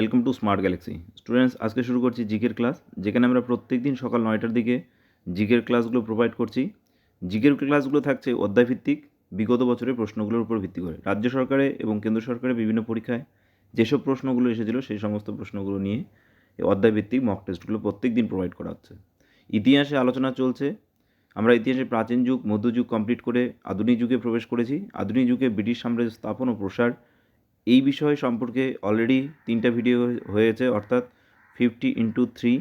Welcome to Smart Galaxy students আজকে শুরু করছি জিকের ক্লাস, যেখানে আমরা প্রত্যেক দিন সকাল নয়টার দিকে জিকের ক্লাসগুলো প্রোভাইড করছি। জিকের ক্লাসগুলো থাকছে অধ্যায়ভিত্তিক, বিগত বছরের প্রশ্নগুলোর উপর ভিত্তি করে। রাজ্য সরকারে এবং কেন্দ্র সরকারের বিভিন্ন পরীক্ষায় যেসব প্রশ্নগুলো এসেছিল, সেই সমস্ত প্রশ্নগুলো নিয়ে এই অধ্যায়ভিত্তিক মক টেস্টগুলো প্রত্যেক দিন প্রোভাইড করা হচ্ছে। ইতিহাসে আলোচনা চলছে। আমরা ইতিহাসে প্রাচীন যুগ, মধ্যযুগ কমপ্লিট করে আধুনিক যুগে প্রবেশ করেছি। আধুনিক যুগে ব্রিটিশ সাম্রাজ্য স্থাপন ও প্রসার এই বিষয় সম্পর্কে অলরেডি তিনটা ভিডিও হয়েছে, অর্থাৎ ফিফটি ইন্টু থ্রি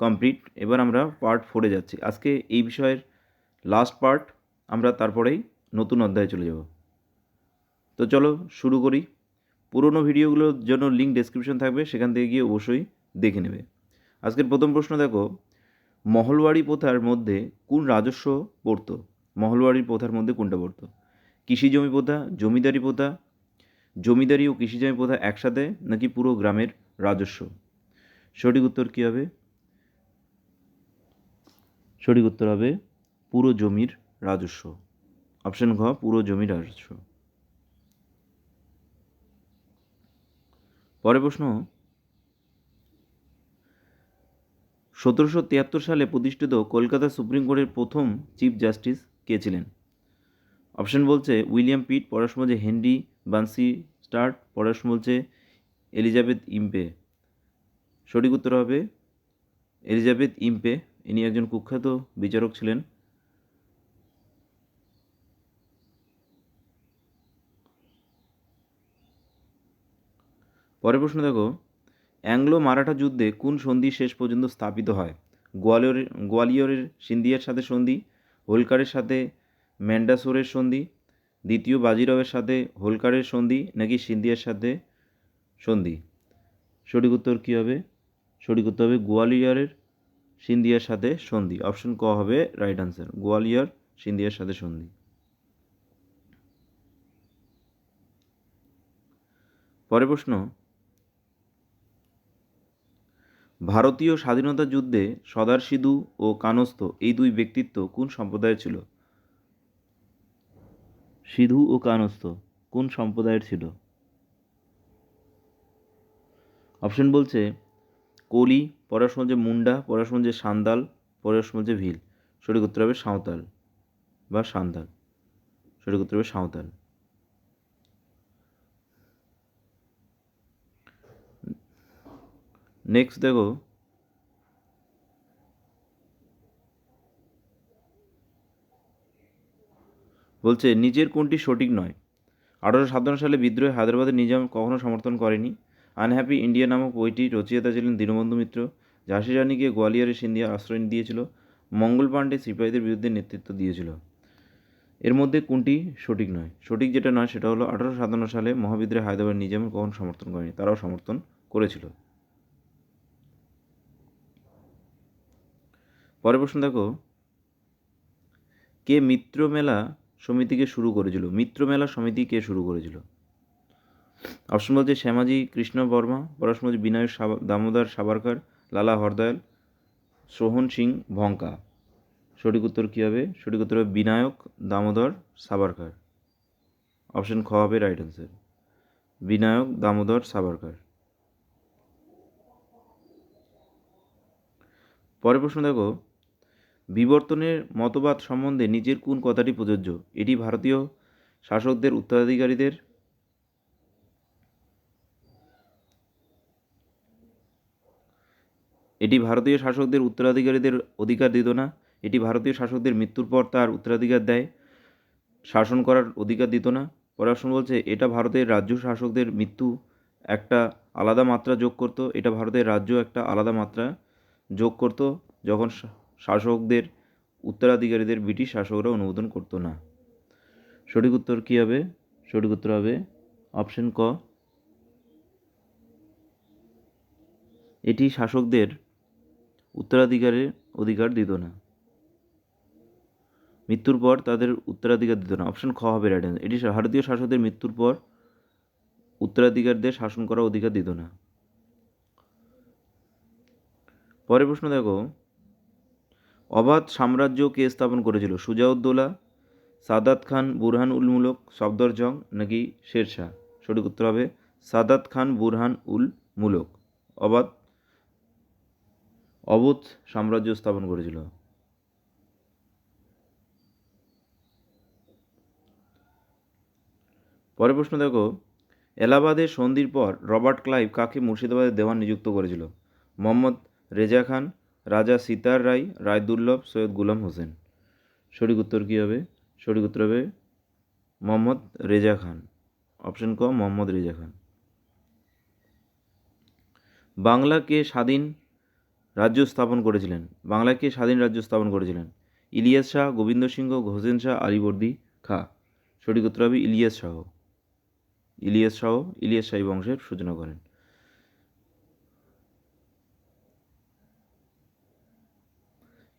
কমপ্লিট এবার আমরা পার্ট ফোরে যাচ্ছি। আজকে এই বিষয়ের লাস্ট পার্ট আমরা তারপরেই নতুন অধ্যায়ে চলে যাব। তো চলো শুরু করি। পুরনো ভিডিওগুলোর জন্য লিঙ্ক ডেসক্রিপশন থাকবে, সেখান থেকে গিয়ে অবশ্যই দেখে নেবে। আজকের প্রথম প্রশ্ন দেখো মহলবাড়ি প্রথার মধ্যে কোন রাজস্ব পড়তো? মহলবাড়ির প্রথার মধ্যে কোনটা পড়তো? কৃষি জমি প্রথা, জমিদারি প্রথা জমিদারি ও কৃষিজমি প্রথা একসাথে নাকি পুরো গ্রামের রাজস্ব? সঠিক উত্তর কী হবে? সঠিক উত্তর হবে পুরো জমির রাজস্ব। অপশন ঘ, পুরো জমির রাজস্ব। পরের প্রশ্ন, সতেরোশো তিয়াত্তর সালে প্রতিষ্ঠিত কলকাতা সুপ্রিম কোর্টের প্রথম চিফ জাস্টিস কে ছিলেন? অপশন বলছে উইলিয়াম পিট পড়াশোনা বলছে হেনরি বান্সি স্টার্ট পড়াশোনা বলছে এলিজাবেথ ইম্পে। সঠিক উত্তর হবে এলিজাবেথ ইম্পে। ইনি একজন কুখ্যাত বিচারক ছিলেন। পরের প্রশ্ন দেখো অ্যাংলো মারাঠা যুদ্ধে কোন সন্ধি শেষ পর্যন্ত স্থাপিত হয়? গোয়ালিয়রের গোয়ালিয়রের সিন্ধিয়ার সাথে সন্ধি, হোলকারের সাথে ম্যান্ডাসোরের সন্ধি দ্বিতীয় বাজিরাওয়ের সাথে হোলকারের সন্ধি নাকি সিন্ধিয়ার সাথে সন্ধি? সঠিক উত্তর কী হবে? সঠিক উত্তর হবে গোয়ালিয়রের সিন্ধিয়ার সাথে সন্ধি। অপশন ক হবে রাইট আনসার গোয়ালিয়র সিন্ধিয়ার সাথে সন্ধি। পরের প্রশ্ন, ভারতীয় স্বাধীনতা যুদ্ধে সদার সিধু ও কানস্থ এই দুই ব্যক্তিত্ব কোন সম্প্রদায়ের ছিল? সিধু ও কানস্থ, কোন সম্প্রদায়ের ছিল? অপশন বলছে, কলি পড়াশোনা যে মুন্ডা পড়াশোনা যে সান্দাল পড়াশোনা যে ভিল। সঠিক উত্তর হবে সাঁওতাল বা সান্তাল সঠিক উত্তর হবে সাঁওতাল। নেক্সট দেখো বলছে, নিজের কোনটি সঠিক নয়। আঠারোশো সাতান্ন সালে বিদ্রোহে হায়দ্রাবাদের নিজাম কখনো সমর্থন করেনি। আনহ্যাপি ইন্ডিয়া নামক বইটি রচয়িতা ছিলেন দীনবন্ধু মিত্র ঝাঁসি রানীকে গোয়ালিয়রের সিন্ধিয়া আশ্রয় দিয়েছিল, মঙ্গল পাণ্ডে সিপাহীদের বিরুদ্ধে নেতৃত্ব দিয়েছিল। এর মধ্যে কোনটি সঠিক নয়? সঠিক যেটা নয়, সেটা হলো আঠারোশো সাতান্ন সালে মহাবিদ্রোহে হায়দ্রাবাদ নিজামের কখনো সমর্থন করেনি, তারাও সমর্থন করেছিল। পরের প্রশ্ন দেখো, কে মিত্র মেলা সমিতিকে শুরু করেছিল। মিত্র মেলা সমিতি কে শুরু করেছিল। অপশন বলছে, শ্যামাজি, কৃষ্ণ বর্মা পড়াশোনা বলছে বিনায়ক দামোদর সাবারকার, লালা হরদয়াল, সোহন সিং ভঙ্কা। সঠিক উত্তর কী হবে? সঠিক উত্তর হবে বিনায়ক, দামোদর, সাবারকার। অপশন খ হবে রাইট অ্যান্সার বিনায়ক, দামোদর, সাবারকার। পরের প্রশ্ন দেখো বিবর্তনের মতবাদ সম্বন্ধে নিজের কোন কথাটি প্রযোজ্য? এটি ভারতীয় শাসকদের উত্তরাধিকারীদের এটি ভারতীয় শাসকদের উত্তরাধিকারীদের অধিকার দিত না। এটি ভারতীয় শাসকদের মৃত্যুর পর তার উত্তরাধিকার দেয়, শাসন করার অধিকার দিত না। পড়াশোনা বলছে, এটা ভারতের রাজ্য শাসকদের মৃত্যু একটা আলাদা মাত্রা যোগ করতো, এটা ভারতের রাজ্য একটা আলাদা মাত্রা যোগ করতো, যখন শাসকদের, উত্তরাধিকারীদের, ব্রিটিশ শাসকরা অনুমোদন করতো না। সঠিক উত্তর কী হবে? সঠিক উত্তর হবে অপশন ক। এটি শাসকদের উত্তরাধিকারের অধিকার দিত না। মৃত্যুর পর তাদের উত্তরাধিকার দিত না। অপশন খ হবে রাইট এটি ভারতীয় শাসকদের মৃত্যুর পর উত্তরাধিকারদের শাসন করার অধিকার দিত না। পরের প্রশ্ন দেখো। অবাধ সাম্রাজ্য কে স্থাপন করেছিল? সুজাউদ্দৌলা, সাদাত খান বুরহান উল মুলক সফদরজং নাকি শেরশাহ? সঠিক উত্তর হবে সাদাত খান বুরহান উল মুলক। অবাধ, অবোধ সাম্রাজ্য স্থাপন করেছিল। পরের প্রশ্ন দেখো এলাহাবাদের সন্ধির পর রবার্ট ক্লাইভ কাকে মুর্শিদাবাদের দেওয়ান নিযুক্ত করেছিল? মোহাম্মদ রেজা খান রাজা সিতার রায় রায় দুর্লভ, সৈয়দ গুলাম হোসেন। সঠিক উত্তর কী হবে? সঠিক উত্তর হবে মোহাম্মদ রেজা খান। অপশন ক, মোহাম্মদ রেজা খান। বাংলাকে স্বাধীন রাজ্য স্থাপন করেছিলেন। বাংলাকে স্বাধীন রাজ্য স্থাপন করেছিলেন। ইলিয়াস শাহ, গোবিন্দ সিংহ, হোসেন শাহ, আলিবর্দি খা। সঠিক উত্তর হবে ইলিয়াস শাহ। ইলিয়াস শাহ, ইলিয়াস শাহী বংশের সূচনা করেন।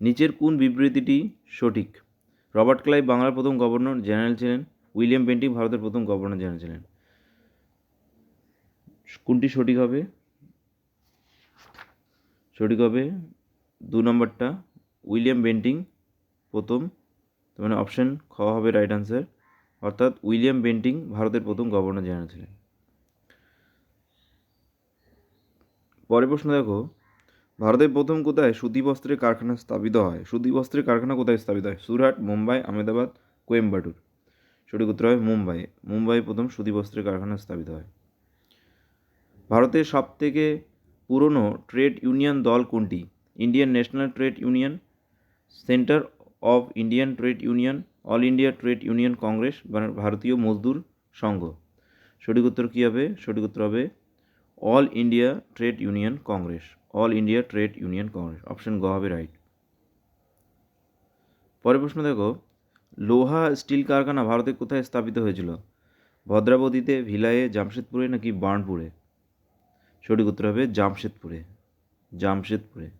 নিচের কোন বিবৃতিটি সঠিক? রবার্ট ক্লাইভ বাংলার প্রথম গভর্নর জেনারেল ছিলেন। উইলিয়াম বেন্টিং ভারতের প্রথম গভর্নর জেনারেল ছিলেন। কোনটি সঠিক হবে? সঠিক হবে দু নম্বরটা। উইলিয়াম বেন্টিং প্রথম। মানে অপশন খ হবে রাইট আনসার। অর্থাৎ উইলিয়াম বেন্টিং ভারতের প্রথম গভর্নর জেনারেল ছিলেন। পরের প্রশ্ন দেখো। ভারতের প্রথম কোথায় সুতি বস্ত্রের কারখানা স্থাপিত হয়? সুতি বস্ত্রের কারখানা কোথায় স্থাপিত হয়? সুরহাট, মুম্বাই, আহমেদাবাদ, কোয়েম্বাটুর। সঠিক উত্তর হয় মুম্বাই। মুম্বাই প্রথম সুতি বস্ত্রের কারখানা স্থাপিত হয়। ভারতের সবথেকে পুরনো ট্রেড ইউনিয়ন দল কোনটি? Indian National Trade Union, Centre of Indian Trade Union, All India Trade Union Congress বা ভারতীয় মজদুর সংঘ। সঠিক উত্তর কী হবে? সঠিক উত্তর হবে All India Trade Union Congress All India Trade Union Congress option গ হবে রাইট পরের প্রশ্ন দেখো, লোহা স্টিল কারখানা ভারতে কোথায় স্থাপিত হয়েছিল? ভদ্রাবতীতে ভিলায়ে জামশেদপুরে নাকি বার্নপুরে? সঠিক উত্তর হবে জামশেদপুরে। জামশেদপুরে।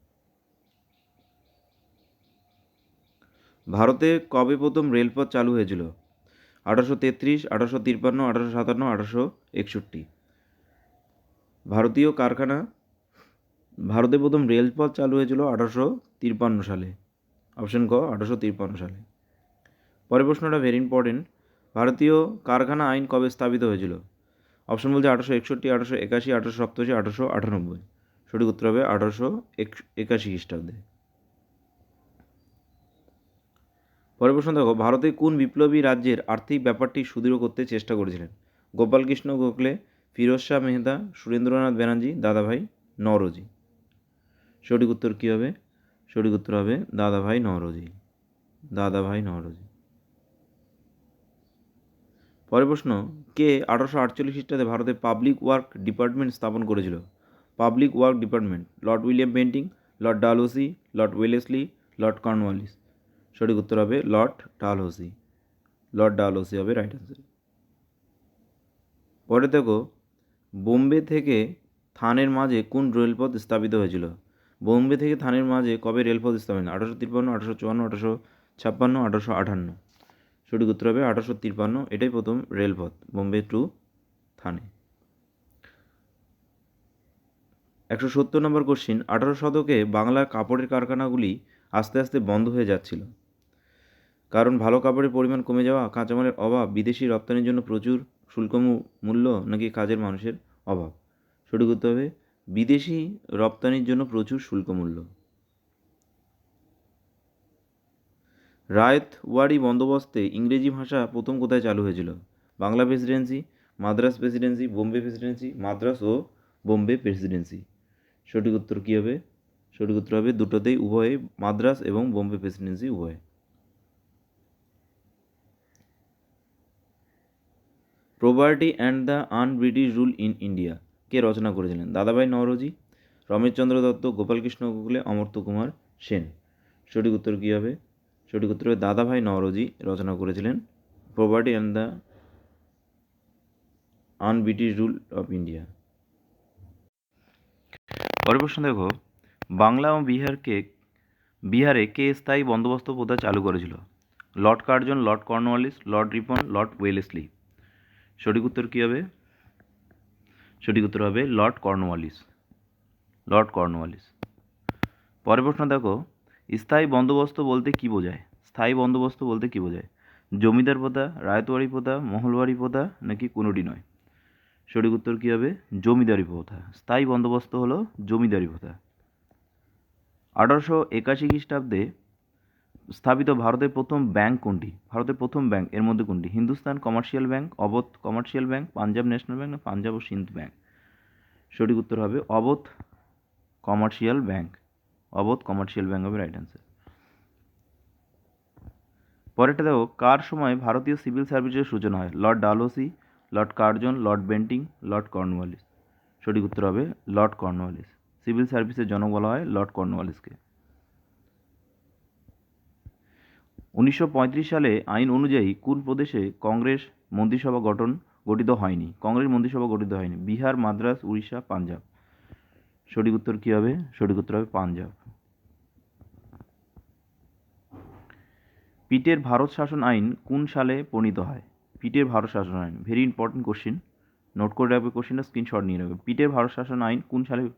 ভারতে কবে প্রথম রেলপথ চালু হয়েছিল? আঠারোশো তেত্রিশ, আঠারোশো তিপ্পান্ন, আঠারোশো সাতান্ন, আঠারোশো একষট্টি। ভারতীয় কারখানা, ভারতে প্রথম রেলপথ চালু হয়েছিল আঠারোশো তিপ্পান্ন সালে। অপশন ক, আঠারোশো তিপ্পান্ন সালে। পরের প্রশ্নটা ভেরি ইম্পর্টেন্ট ভারতীয় কারখানা আইন কবে স্থাপিত হয়েছিল? অপশন বলছে আঠারোশো একষট্টি, আঠারোশো একাশি, আঠারোশো সপ্তাশি, আঠারোশো আটানব্বই। সঠিক উত্তর হবে আঠারোশো একাশি খ্রিস্টাব্দে। পরের প্রশ্ন দেখো, ভারতে কোন বিপ্লবী রাজ্যের আর্থিক ব্যাপারটি সুদৃঢ় করতে চেষ্টা করেছিলেন? গোপালকৃষ্ণ গোখলে ফিরোজ শাহ মেহতা, সুরেন্দ্রনাথ ব্যানার্জি, দাদাভাই নওরোজি। সঠিক উত্তর কী হবে? সঠিক উত্তর হবে দাদাভাই নওরোজি। দাদাভাই নওরোজি। পরের প্রশ্ন, কে আঠারোশো আটচল্লিশ খ্রিস্টাব্দে ভারতে পাবলিক ওয়ার্ক ডিপার্টমেন্ট স্থাপন করেছিল? Public work department Lord William Bentinck, Lord Dalhousie, Lord Wellesley, Lord Cornwallis. সঠিক উত্তর হবে লর্ড ডালহৌসি। লর্ড ডালহৌসি হবে রাইট অ্যান্সার পরে দেখো বোম্বে থেকে থানের মাঝে কোন রেলপথ স্থাপিত হয়েছিল? বোম্বে থেকে থানের মাঝে কবে রেলপথ স্থাপন আঠারোশো তিপ্পান্ন, আঠারোশো চুয়ান্ন, আঠারোশো ছাপ্পান্ন, আঠারোশো আটান্ন সঠিক উত্তর হবে আঠারোশো তিপ্পান্ন। এটাই প্রথম রেলপথ, বোম্বে টু থানে। একশো সত্তর নম্বর কোশ্চিন আঠারো শতকে বাংলার কাপড়ের কারখানাগুলি আস্তে আস্তে বন্ধ হয়ে যাচ্ছিল। কারণ ভালো কাপড়ের পরিমাণ কমে যাওয়া, কাঁচামালের অভাব, বিদেশি রপ্তানির জন্য প্রচুর শুল্ক মূল্য নাকি কাজের মানুষের অভাব? সঠিক উত্তর হবে, বিদেশি রপ্তানির জন্য প্রচুর শুল্ক মূল্য রায়তওয়াড়ি বন্দোবস্তে ইংরেজি ভাষা প্রথম কোথায় চালু হয়েছিল? Bangla Presidency, Madras Presidency, Bombay Presidency, Madras ও বোম্বে প্রেসিডেন্সি। সঠিক উত্তর কী হবে? সঠিক উত্তর হবে দুটোতেই উভয়ে মাদ্রাস এবং বোম্বে প্রেসিডেন্সি উভয়। Property and the un British rule in India কে রচনা করেছিলেন? দাদাভাই নওরোজি, রমেশচন্দ্র দত্ত, গোপালকৃষ্ণ গোখলে অমর্ত্য কুমার সেন। সঠিক উত্তর কী হবে? সঠিক উত্তর হবে দাদাভাই নওরোজি রচনা করেছিলেন property and the un British rule of India পরের প্রশ্ন দেখো, বাংলা ও বিহারকে, বিহারে কে স্থায়ী বন্দোবস্ত প্রথা চালু করেছিল? Lord Curzon, Lord Cornwallis, Lord Ripon, Lord Wellesley. সঠিক উত্তর কী হবে? সঠিক উত্তর হবে লর্ড কর্নওয়ালিস। Lord Cornwallis. পরের প্রশ্ন দেখো, স্থায়ী বন্দোবস্ত বলতে কী বোঝায়? স্থায়ী বন্দোবস্ত বলতে কী বোঝায়? জমিদার প্রথা রায়তওয়াড়ি প্রথা মহলবাড়ি প্রথা নাকি কোনোটি নয়? সঠিক উত্তর কী হবে? জমিদারি প্রথা। স্থায়ী বন্দোবস্ত হলো জমিদারি প্রথা। আঠারোশো একাশি খ্রিস্টাব্দে স্থাপিত ভারতের প্রথম ব্যাংক কোনটি? ভারতের প্রথম ব্যাংক এর মধ্যে কোনটি? Hindustan Commercial Bank, Awadh Commercial Bank, Punjab National Bank না পাঞ্জাব ও সিন্ধ ব্যাংক? সঠিক উত্তর হবে Awadh Commercial Bank. Awadh Commercial Bank হবে রাইট অ্যান্সার পরেরটা দেখো, কার সময় ভারতীয় সিভিল সার্ভিসের সূচনা হয়? Lord Dalhousie, Lord Curzon, Lord Bentinck, Lord Cornwallis. সঠিক উত্তর হবে লর্ড কর্নওয়ালিস। সিভিল সার্ভিসের জনক বলা হয় লর্ড কর্নওয়ালিসকে। উনিশশো পঁয়ত্রিশ সালে আইন অনুযায়ী কোন প্রদেশে কংগ্রেস মন্ত্রিসভা গঠন গঠিত হয়নি? কংগ্রেস মন্ত্রিসভা গঠিত হয়নি। বিহার, মাদ্রাস, উড়িষ্যা, পাঞ্জাব। সঠিক উত্তর কী হবে? সঠিক উত্তর হবে পাঞ্জাব। পিটের ভারত শাসন আইন কোন সালে প্রণীত হয়? পিটের ভারত শাসন আইন। ভেরি ইম্পর্টেন্ট কোশ্চেন নোট করে রাখবে কোশ্চেনটা স্ক্রিনশট নিয়ে রাখবে পিটের ভারত শাসন আইন কোন সালে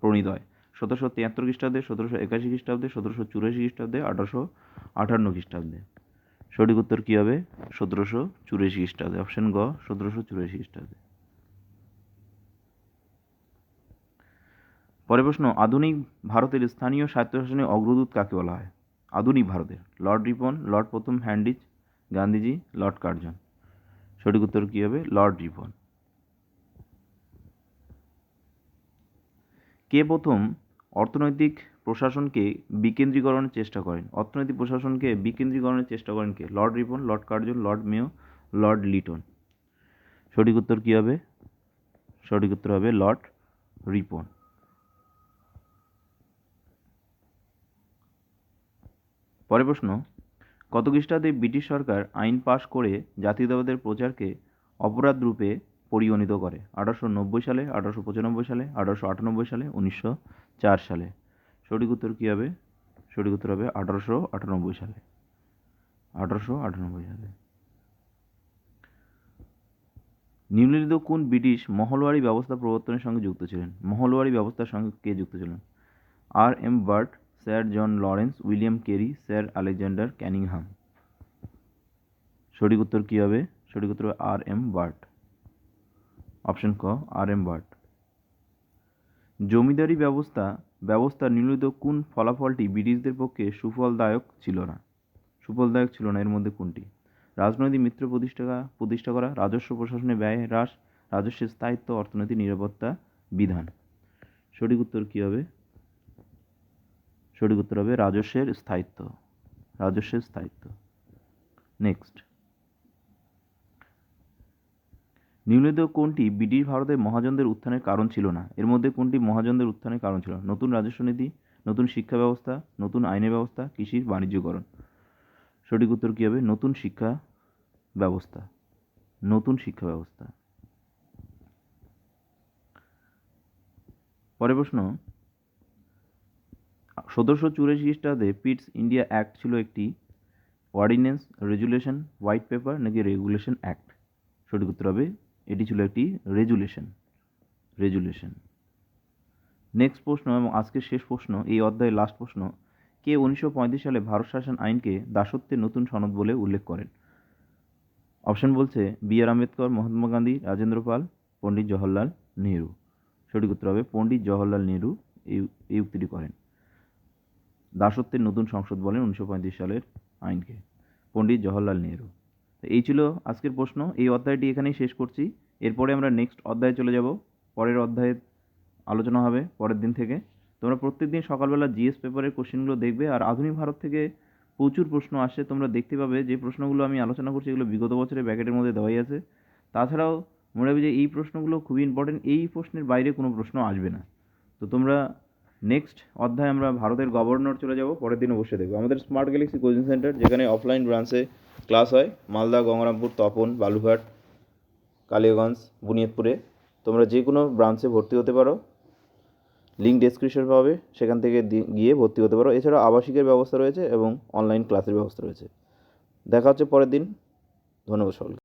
প্রণীত হয়? সতেরোশো তিয়াত্তর খ্রিস্টাব্দে, সতেরোশো একাশি খ্রিস্টাব্দে, সতেরোশো চুরাশি খ্রিস্টাব্দে, আঠারোশো আটান্ন খ্রিস্টাব্দে। সঠিক উত্তর কী হবে? সতেরোশো চুরাশি খ্রিস্টাব্দে। অপশন গ, সতেরোশো চুরাশি খ্রিস্টাব্দে। পরের প্রশ্ন, আধুনিক ভারতের স্থানীয় স্বায়ত্তশাসনের অগ্রদূত কাকে বলা হয়? আধুনিক ভারতের। লর্ড রিপন, লর্ড প্রথম হ্যান্ডিজ গান্ধীজি, লর্ড কার্জন। সঠিক উত্তর কী হবে? লর্ড রিপন। কে প্রথম অর্থনৈতিক প্রশাসনকে বিকেন্দ্রীকরণের চেষ্টা করেন? অর্থনৈতিক প্রশাসনকে বিকেন্দ্রীকরণের চেষ্টা করেন কে? Lord Ripon, Lord Curzon Lord Mayo, Lord Lytton. সঠিক উত্তর কী হবে? সঠিক উত্তর হবে লর্ড রিপন। পরের প্রশ্ন, কত খ্রিস্টাব্দে ব্রিটিশ সরকার আইন পাশ করে জাতীয়তাবাদের প্রচারকে অপরাধ রূপে পরিগণিত করে। আঠারোশো নব্বই সালে, আঠারোশো পঁচানব্বই সালে, আঠারোশো আটানব্বই সালে, উনিশশো চার সালে। সঠিক উত্তর কী হবে? সঠিক উত্তর হবে আঠারোশো আটানব্বই সালে। আঠারোশো আটানব্বই সালে। নিম্নলিখিত কোন ব্রিটিশ মহলওয়ারি ব্যবস্থা প্রবর্তনের সঙ্গে যুক্ত ছিলেন? মহলওয়ারি ব্যবস্থার সঙ্গে কে যুক্ত ছিলেন? R M Bird, sir John Lawrence, William Carey, sir Alexander Cunningham. সঠিক উত্তর কী হবে? সঠিক উত্তর হবে আর এম বার্ট। অপশন ক আর এম বার্ট জমিদারি ব্যবস্থা ব্যবস্থা নিম্নলিখিত কোন ফলাফলটি ব্রিটিশদের পক্ষে সুফলদায়ক ছিল না? সুফলদায়ক ছিল না, এর মধ্যে কোনটি? রাজনৈতিক মিত্র প্রতিষ্ঠা প্রতিষ্ঠা করা, রাজস্ব প্রশাসনে ব্যয় হ্রাস, রাজস্বের স্থায়িত্ব, অর্থনৈতিক নিরাপত্তা, বিধান। সঠিক উত্তর কী হবে? সঠিক উত্তর হবে রাজস্বের স্থায়িত্ব। রাজস্বের স্থায়িত্ব। নেক্সট নিম্নলিখিত কোনটি ব্রিটিশ ভারতের মহাজনদের উত্থানের কারণ ছিল না? এর মধ্যে কোনটি মহাজনদের উত্থানের কারণ ছিল? নতুন রাজস্ব নীতি, নতুন শিক্ষা ব্যবস্থা, নতুন আইনের ব্যবস্থা কৃষির বাণিজ্যকরণ। সঠিক উত্তর কী হবে? নতুন শিক্ষা ব্যবস্থা। নতুন শিক্ষা ব্যবস্থা। পরের প্রশ্ন, সতেরোশো চুরাশি খ্রিস্টাব্দে পিটস ইন্ডিয়া অ্যাক্ট ছিল একটি অর্ডিন্যান্স, রেজুলেশন, হোয়াইট পেপার নাকি রেগুলেশন অ্যাক্ট? সঠিক উত্তর হবে এটি ছিল একটি রেজুলেশন রেজুলেশন নেক্সট প্রশ্ন এবং আজকের শেষ প্রশ্ন, এই অধ্যায়ের লাস্ট প্রশ্ন, কে উনিশশো পঁয়ত্রিশ সালে ভারত শাসন আইনকে দাসত্বের নতুন সনদ বলে উল্লেখ করেন? অপশন বলছে বি আর আম্বেদকর, মহাত্মা গান্ধী, রাজেন্দ্র পাল, পণ্ডিত জওহরলাল নেহরু। সঠিক উত্তর হবে পণ্ডিত জওহরলাল নেহরু, এই এই উক্তিটি করেন। দাসত্বের নতুন সংসদ বলেন উনিশশো পঁয়ত্রিশ সালের আইনকে, পণ্ডিত জওহরলাল নেহরু। এই ছিল আজকের প্রশ্ন। এই অধ্যায়টি এখানেই শেষ করছি। এরপরে আমরা নেক্সট অধ্যায়ে চলে যাব। পরের অধ্যায়ে আলোচনা হবে পরের দিন থেকে। তোমরা প্রত্যেক দিন সকালবেলা জিএস পেপারের কোশ্চেনগুলো দেখবে আর আধুনিক ভারত থেকে প্রচুর প্রশ্ন আসে। তোমরা দেখতে পাবে যে প্রশ্নগুলো আমি আলোচনা করছি এগুলো বিগত বছরের ব্যাকেটের মধ্যে দেওয়াই আছে। তাছাড়াও মনে হবে যে এই প্রশ্নগুলো খুবই ইম্পর্টেন্ট এই প্রশ্নের বাইরে কোনো প্রশ্ন আসবে না। তো তোমরা নেক্সট অধ্যায়ে আমরা ভারতের গভর্নর চলে যাব, পরের দিন অবশ্যই দেখব। আমাদের স্মার্ট গ্যালাক্সি কোচিং সেন্টার যেখানে অফলাইন ব্রাঞ্চে ক্লাস হয়, মালদা, গঙ্গারামপুর, তপন বালুঘাট কালিয়াগঞ্জ, বুনিয়াদপুরে। তোমরা যে কোনো ব্রাঞ্চে ভর্তি হতে পারো। লিঙ্ক ডেসক্রিপশন পাবে, সেখান থেকে গিয়ে ভর্তি হতে পারো। এছাড়া আবাসিকের ব্যবস্থা রয়েছে এবং অনলাইন ক্লাসের ব্যবস্থা রয়েছে। দেখা হচ্ছে পরের দিন। ধন্যবাদ সকলকে।